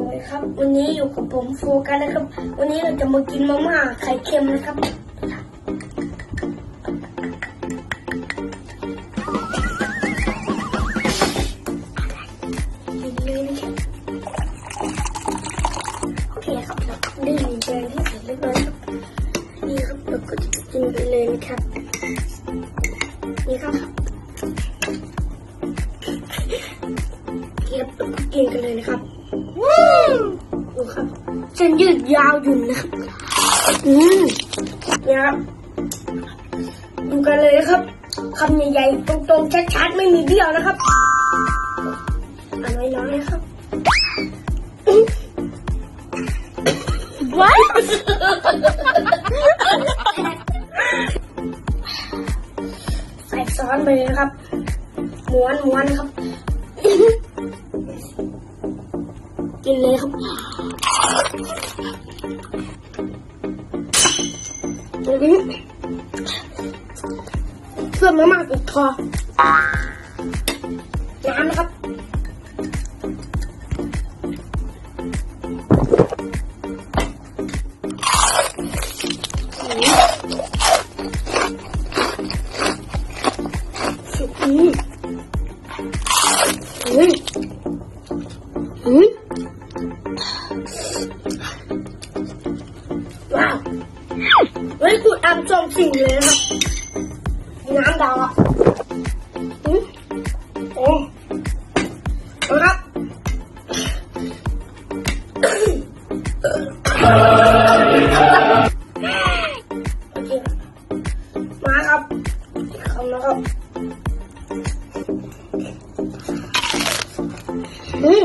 สวัสดีครับ วันนี้อยู่กับผมโฟกัสนะครับ วันนี้เราจะมากินมาม่าไข่เค็มนะครับโอเคครับเราได้มีแกงที่เสร็จเรียบร้อยครับนี่ครับเราก็จะกินไปเลยนะครับนี่ครับเก็บแล้วก็กินกันเลยนะครับ ดูครับเส้นยืดยาวอยู่นะครับอืมเนี่ยครับดูกันเลยนะครับคำใหญ่ๆตรงๆชัดๆไม่มีเบี้ยวนะครับเอาน้อยๆนะครับ What? ใส่ซอสไปเลยนะครับม้วนม้วนครับ กินเลยครับเพื่อมาม่าติดคอน้ำนะครับอืมอืม เฮ้ยกูอัมจองสิ่งเลยนะครับน้ำดาวอะอืมโอ้เอาครับมาครับอีกคำนะครับอืม